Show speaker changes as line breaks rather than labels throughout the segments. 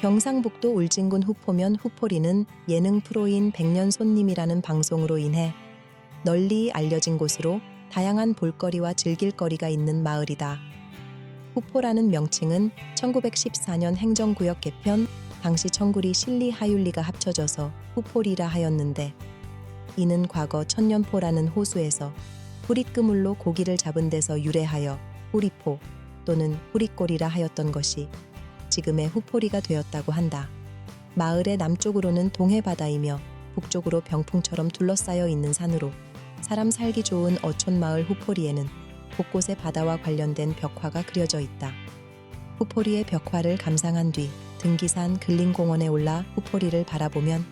경상북도 울진군 후포면 후포리는 예능 프로인 백년 손님이라는 방송으로 인해 널리 알려진 곳으로 다양한 볼거리와 즐길거리가 있는 마을이다. 후포라는 명칭은 1914년 행정구역 개편 당시 청구리 신리 하율리가 합쳐져서 후포리라 하였는데 이는 과거 천년포라는 호수에서 뿌릿그물로 고기를 잡은 데서 유래하여 뿌리포 또는 뿌리꼬리라 하였던 것이 지금의 후포리가 되었다고 한다. 마을의 남쪽으로는 동해바다이며 북쪽으로 병풍처럼 둘러싸여 있는 산으로 사람 살기 좋은 어촌마을 후포리에는 곳곳에 바다와 관련된 벽화가 그려져 있다. 후포리의 벽화를 감상한 뒤 등기산 근린공원에 올라 후포리를 바라보면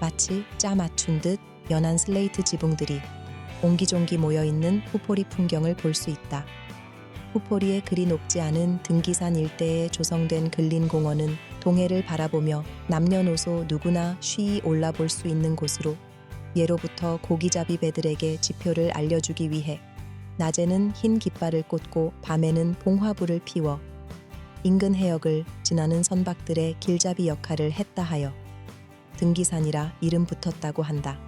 마치 짜 맞춘 듯 연한 슬레이트 지붕들이 옹기종기 모여 있는 후포리 풍경을 볼 수 있다. 후포리에 그리 높지 않은 등기산 일대에 조성된 근린공원은 동해를 바라보며 남녀노소 누구나 쉬이 올라볼 수 있는 곳으로 예로부터 고기잡이 배들에게 지표를 알려주기 위해 낮에는 흰 깃발을 꽂고 밤에는 봉화불을 피워 인근 해역을 지나는 선박들의 길잡이 역할을 했다 하여 등기산이라 이름 붙었다고 한다.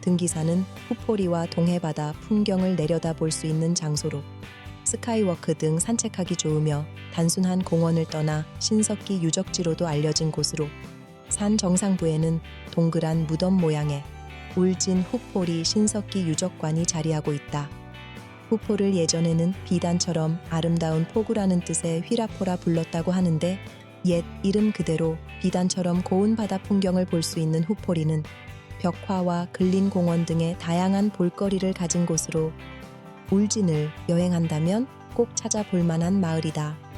등기산은 후포리와 동해바다 풍경을 내려다볼 수 있는 장소로 스카이워크 등 산책하기 좋으며 단순한 공원을 떠나 신석기 유적지로도 알려진 곳으로 산 정상부에는 동그란 무덤 모양의 울진 후포리 신석기 유적관이 자리하고 있다. 후포를 예전에는 비단처럼 아름다운 포구라는 뜻의 휘라포라 불렀다고 하는데 옛 이름 그대로 비단처럼 고운 바다 풍경을 볼 수 있는 후포리는 벽화와 근린공원 등의 다양한 볼거리를 가진 곳으로 울진을 여행한다면 꼭 찾아볼 만한 마을이다.